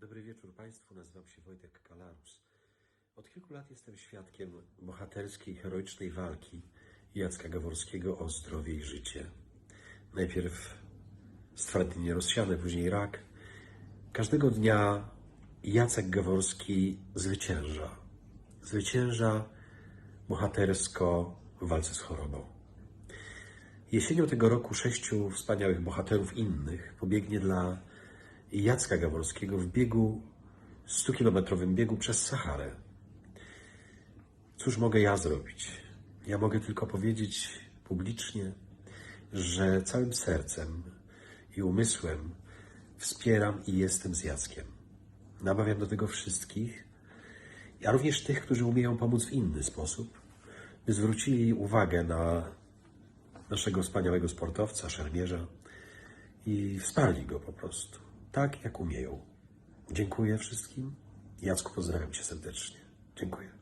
Dobry wieczór Państwu, nazywam się Wojtek Kalarus. Od kilku lat jestem świadkiem bohaterskiej, heroicznej walki Jacka Gaworskiego o zdrowie i życie. Najpierw stwardnienie rozsiane, później rak. Każdego dnia Jacek Gaworski zwycięża. Zwycięża bohatersko w walce z chorobą. Jesienią tego roku sześciu wspaniałych bohaterów innych pobiegnie dla Jacka Gaworskiego w biegu, 100-kilometrowym biegu przez Saharę. Cóż mogę ja zrobić? Ja mogę tylko powiedzieć publicznie, że całym sercem i umysłem wspieram i jestem z Jackiem. Namawiam do tego wszystkich, a również tych, którzy umieją pomóc w inny sposób, by zwrócili uwagę na naszego wspaniałego sportowca, szermierza i wsparli go po prostu, tak jak umieją. Dziękuję wszystkim. Jacku, pozdrawiam Cię serdecznie. Dziękuję.